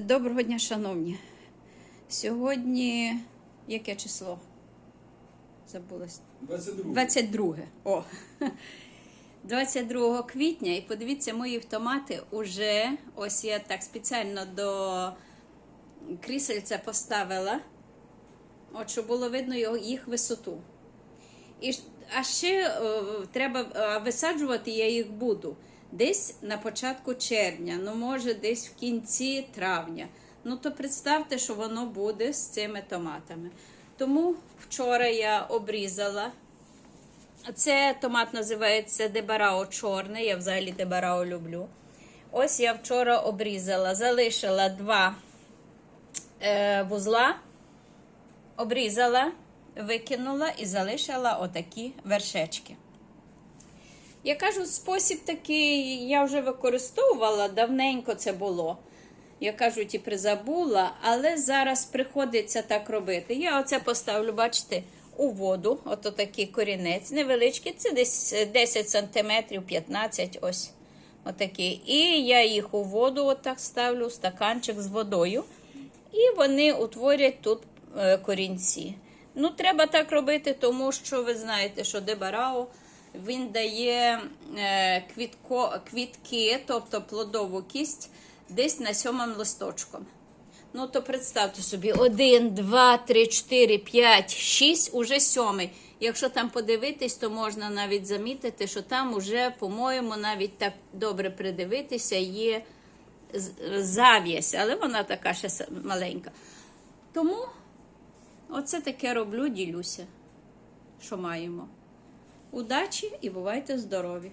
Доброго дня, шановні. Сьогодні яке число? Забулась. 22. 22. О. 22 квітня, і подивіться, мої томати уже, ось я так спеціально до крісельця поставила, от щоб було видно їх висоту. І, а ще е, треба е, висаджувати я їх буду десь на початку червня, ну може десь в кінці травня. Ну то представте, що воно буде з цими томатами. Тому вчора я обрізала. Це томат називається Дебарао чорний. Я взагалі Дебарао люблю. Ось я вчора обрізала, залишила два е, вузла, обрізала, викинула і залишила отакі вершечки. Я кажу, спосіб такий я вже використовувала, давненько це було. Я кажу, і призабула, але зараз приходиться так робити. Я оце поставлю, бачите, у воду, ото такий корінець, невеличкий, це десь 10 см, 15 ось. Отакий. І я їх у воду отак ставлю, стаканчик з водою. І вони утворять тут е, корінці. Ну, треба так робити, тому що ви знаєте, що дебарао він дає е, квітко, квітки, тобто плодову кість, десь на сьомому листочком. Ну, то представте собі, один, два, три, чотири, п'ять, шість, уже сьомий. Якщо там подивитись, то можна навіть замітити, що там уже, по-моєму, навіть так добре придивитися, є зав'язь, але вона така ще маленька. Тому оце таке роблю, ділюся, що маємо. Удачі і бувайте здорові!